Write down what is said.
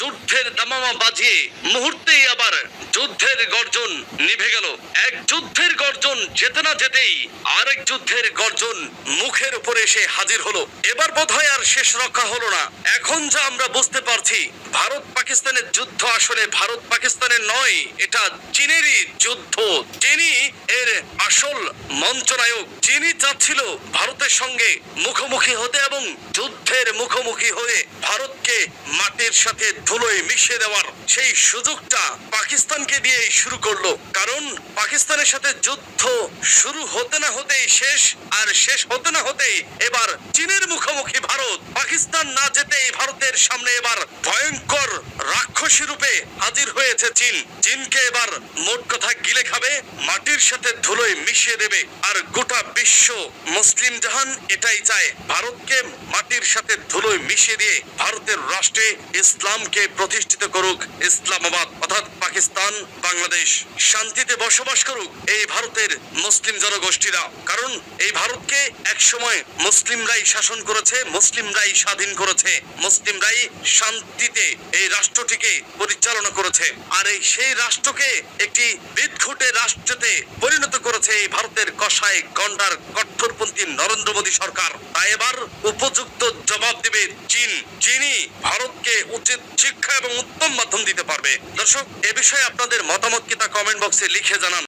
যুদ্ধের দামামা বাজিয়ে মুহূর্তেই আবার যুদ্ধের গর্জন নিভে গেল। এক যুদ্ধের গর্জন যেতে না যেতেই আরেক যুদ্ধের গর্জন মুখের উপরে এসে হাজির হলো। এবার বোধহয় আর শেষ রক্ষা হলো না। এখন যা আমরা বুঝতে পারছি ভারত পাকিস্তানের যুদ্ধ আসলে ভারত পাকিস্তানের নয়, এটা চীনেরই যুদ্ধ। চীনই এর আসল মঞ্চনায়ক চীনই চাচ্ছিল ভারতের সঙ্গে মুখোমুখি হতে এবং যুদ্ধের মুখোমুখি হয়ে মাটির সাথে ধুলোয় মিশিয়ে দেওয়ার সেই সুযোগটা পাকিস্তানকে দিয়েই শুরু করল। কারণ পাকিস্তানের সাথে যুদ্ধ শুরু হতে না হতেই শেষ, আর শেষ হতে না হতেই এবার চীনের মুখোমুখি ভারত। পাকিস্তান না যেতেই ভারতের সামনে এবার ভয়ঙ্কর রাক্ষসী রূপে হাজির হয়েছে চীন। চীনকে এবার মোট কথা গিলে খাবে, মাটির সাথে ধুলোয় মিশিয়ে দেবে, আর গোটা বিশ্ব মুসলিম জাহান এটাই চায়। ভারতকে মাটির সাথে ধুলোয় মিশিয়ে দিয়ে ভারতের রাষ্ট্রে ইসলামকে প্রতিষ্ঠিত করুক ইসলামাবাদ, অর্থাৎ পাকিস্তান, বাংলাদেশ। শান্তিতে বসবাস করুক এই ভারতের মুসলিম জনগোষ্ঠীরা। কারণ এই ভারতকে একসময় মুসলিমরাই শাসন করেছে, মুসলিমরাই স্বাধীন করেছে, মুসলিমরাই শান্তিতে এই রাষ্ট্রটিকে পরিচালনা করেছে। আর এই সেই রাষ্ট্রকে একটি বিদঘুটে রাষ্ট্রতে পরিণত করেছে এই ভারতের কষায় গন্ডার কঠোরপন্থী নরেন্দ্র মোদী সরকার। তাই এবার উপযুক্ত জবাব দেবে চীন। যিনি ভারতকে উচিত শিক্ষা এবং উত্তম মাধ্যম দিতে পারবে। দর্শক, এ বিষয়ে আপনাদের মতামত কি তা কমেন্ট বক্সে লিখে জানান।